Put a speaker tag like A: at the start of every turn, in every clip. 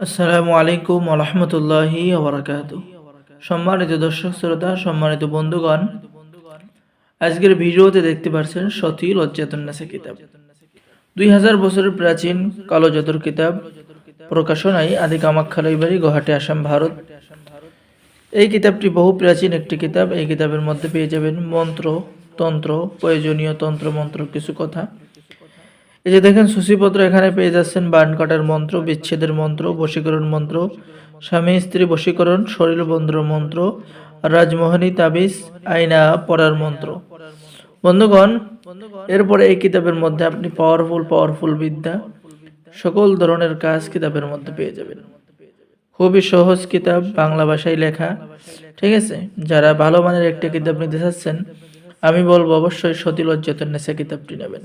A: আসসালামু আলাইকুম আলহামতুল্লাহি ওবরাকাত সম্মানিত দর্শক শ্রোতা, সম্মানিত বন্ধুগণ, আজকের ভিডিওতে দেখতে পাচ্ছেন সতী লজ্জাতুন্নাসা কিতাব। দুই হাজার বছরের প্রাচীন কালো জাদুর কিতাব প্রকাশনায় আদি কামাখ্যা লাইব্রেরি, গুয়াহাটি, আসাম, ভারত। এই কিতাবটি বহু প্রাচীন একটি কিতাব। এই কিতাবের মধ্যে পেয়ে যাবেন মন্ত্র, তন্ত্র, প্রয়োজনীয় তন্ত্র মন্ত্র কিছু কথা। এই যে দেখেন সূচিপত্র এখানে পেয়ে যাচ্ছেন, বান কাটার মন্ত্র, বিচ্ছেদের মন্ত্র, বশীকরণ মন্ত্র, স্বামী স্ত্রী বশীকরণ, শরীর বন্দ্র মন্ত্র, রাজমোহনী তাবিজ আইনা পড়ার মন্ত্র। বন্ধুগণ, এরপরে এই কিতাবের মধ্যে আপনি পাওয়ারফুল পাওয়ারফুল বিদ্যা, সকল ধরনের কাজ কিতাবের মধ্যে পেয়ে যাবেন। খুবই সহজ কিতাব, বাংলা ভাষায় লেখা। ঠিক আছে? যারা ভালো মানের একটা কিতাব নিতে চাচ্ছেন, আমি বলব অবশ্যই সতী লজ্জাতন নেশা কিতাবটি নেবেন।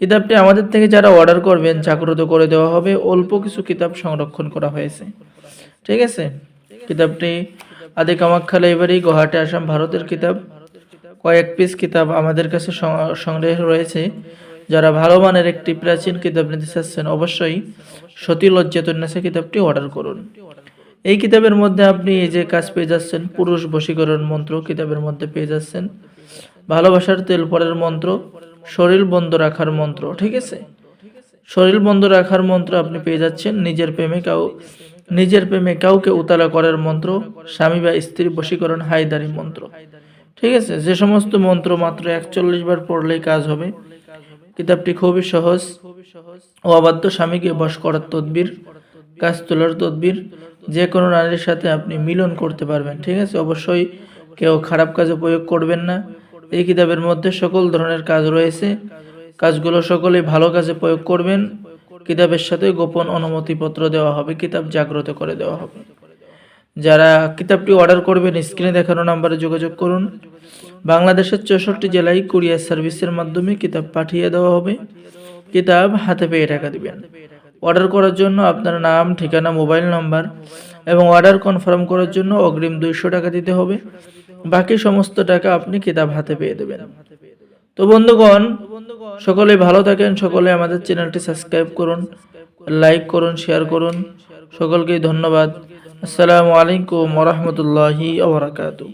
A: কিতাবটি আমাদের থেকে যারা অর্ডার করবেন, জাগ্রত করে দেওয়া হবে। অল্প কিছু কিতাব সংরক্ষণ করা হয়েছে। ঠিক আছে? কিতাবটি আদি কামাখ্যা লাইব্রেরি, গুয়াহাটি, আসাম, ভারতের কিতাব। কয়েক পিস কিতাব আমাদের কাছে সংগ্রহ রয়েছে। যারা ভালো মানের একটি প্রাচীন কিতাব নিতে চাচ্ছেন, অবশ্যই সতী লজ্জাতুন্নাসা কিতাবটি অর্ডার করুন। এই কিতাবের মধ্যে আপনি এই যে কাজ পেয়ে যাচ্ছেন, পুরুষ বশীকরণ মন্ত্র কিতাবের মধ্যে পেয়ে যাচ্ছেন। ভালোবাসার তেল পরের মন্ত্র শরীর বন্ধ রাখার মন্ত্র, ঠিক আছে? শরীর বন্ধ রাখার মন্ত্র আপনি পেয়ে যাচ্ছেন নিজের প্রেমে কাউ, নিজের প্রেমে কাউকে উতালা করার মন্ত্র, স্বামী বা স্ত্রী বশীকরণ হাইদারি মন্ত্র, ঠিক আছে? যে সমস্ত মন্ত্র মাত্র একচল্লিশ বার পড়লেই কাজ হবে। কিতাবটি খুবই সহজ। ও অবাধ্য স্বামীকে বশ করার তদবির, কাজ তোলার তদবির, যে কোনো নারীর সাথে আপনি মিলন করতে পারবেন, ঠিক আছে? অবশ্যই কেউ খারাপ কাজে প্রয়োগ করবেন না। এই কিতাবের মধ্যে সকল ধরনের কাজ রয়েছে। কাজগুলো সকলেই ভালো কাজে প্রয়োগ করবেন। কিতাবের সাথে গোপন অনুমতিপত্র দেওয়া হবে, কিতাব জাগ্রত করে দেওয়া হবে। যারা কিতাবটি অর্ডার করবেন, স্ক্রিনে দেখানো নাম্বারে যোগাযোগ করুন। বাংলাদেশের চৌষট্টি জেলায় কুরিয়ার সার্ভিসের মাধ্যমে কিতাব পাঠিয়ে দেওয়া হবে। কিতাব হাতে পেয়ে টাকা দিবেন। অর্ডার করার জন্য আপনার নাম, ঠিকানা, মোবাইল নাম্বার এবং অর্ডার কনফার্ম করার জন্য অগ্রিম দুইশো টাকা দিতে হবে। বাকি সমস্ত টাকা আপনি কিতাব হাতে পেয়ে দেবেন। তো বন্ধুগণ, সকলে ভালো থাকেন, সকলে আমাদের চ্যানেলটি সাবস্ক্রাইব করুন লাইক করুন শেয়ার করুন। সকলকেই ধন্যবাদ। আসসালামু আলাইকুম ওরহমতুল্লাহি ওবরাকাতু।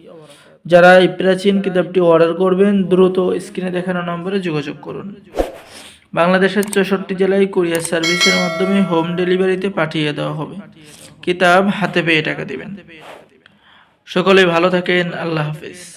A: যারা এই প্রাচীন কিতাবটি অর্ডার করবেন, দ্রুত স্ক্রিনে দেখানো নম্বরে যোগাযোগ করুন। বাংলাদেশের চৌষট্টি জেলায় কুরিয়ার সার্ভিসের মাধ্যমে হোম ডেলিভারিতে পাঠিয়ে দেওয়া হবে। কিতাব হাতে পেয়ে টাকা দেবেন। সকলে ভালো থাকেন। আল্লাহ হাফিজ।